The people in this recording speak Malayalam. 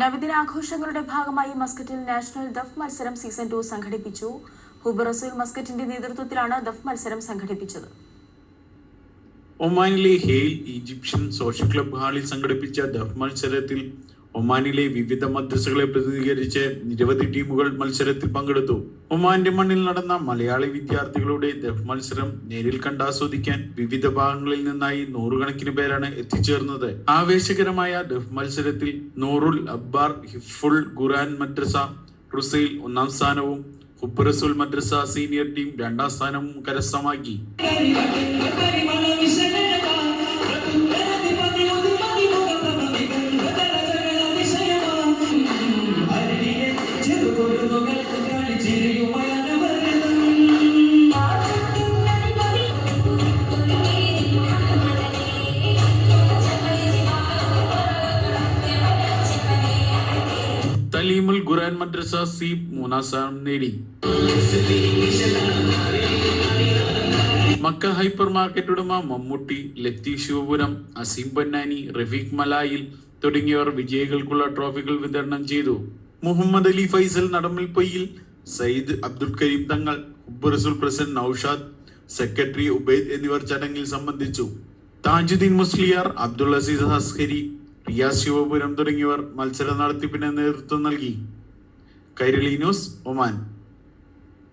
നബിദിനാഘോഷങ്ങളുടെ ഭാഗമായി മസ്കറ്റിൽ നാഷണൽ ദഫ് മത്സരം സീസൺ ടു സംഘടിപ്പിച്ചു. ഹുബറസുൽ മസ്കറ്റിന്റെ നേതൃത്വത്തിലാണ് ദഫ് മത്സരം സംഘടിപ്പിച്ചത്. ഒമാനിലെ ഹെയിൽ ഈജിപ്ഷ്യൻ സോഷ്യൽ ക്ലബ് ഹാളിൽ സംഘടിപ്പിച്ച ദഫ് മത്സരത്തിൽ ഒമാനിലെ വിവിധ മദ്രസകളെ പ്രതിനിധീകരിച്ച് നിരവധി ടീമുകൾ മത്സരത്തിൽ പങ്കെടുത്തു. ഒമാന്റെ മണ്ണിൽ നടന്ന മലയാളി വിദ്യാർത്ഥികളുടെ ദഫ് മത്സരം നേരിൽ കണ്ട് ആസ്വദിക്കാൻ വിവിധ ഭാഗങ്ങളിൽ നിന്നായി നൂറുകണക്കിന് പേരാണ് എത്തിച്ചേർന്നത്. ആവേശകരമായ ദഫ് മത്സരത്തിൽ നൂറുൽ അബ്ബാർ ഹിഫുൾ ഖുറാൻ മദ്രസ റുസൈൽ ഒന്നാം സ്ഥാനവും ഹുബ്രസുൽ മദ്രസ സീനിയർ ടീം രണ്ടാം സ്ഥാനവും കരസ്ഥമാക്കി. തലീമുൽ ഖുറാൻ മദ്രസ സി മൂന്നാം സ്ഥാനം നേടി. മക്ക ഹൈപ്പർ മാർക്കറ്റ് ഉടമ മമ്മൂട്ടി ലത്തി ശിവപുരം അസീം പൊന്നാനി റഫീഖ് മലായിൽ തുടങ്ങിയവർ വിജയികൾക്കുള്ള ട്രോഫികൾ വിതരണം ചെയ്തു. മുഹമ്മദ് അലി ഫൈസൽ നടമ്മിൽപ്പൊയ്യിൽ സയ്യിദ് അബ്ദുൽ കരീം തങ്ങൾ ഉബ്ബറസുൽ റസൂൽ പ്രസിഡന്റ് നൌഷാദ് സെക്രട്ടറി ഉബൈദ് എന്നിവർ ചടങ്ങിൽ സംബന്ധിച്ചു. താജുദ്ദീൻ മുസ്ലിയാർ അബ്ദുൾ അസീസ് ഹസ്കരി റിയാസ് ശിവപുരം തുടങ്ങിയവർ മത്സര നടത്തിപ്പിന് നേതൃത്വം നൽകി. Kairali news Oman.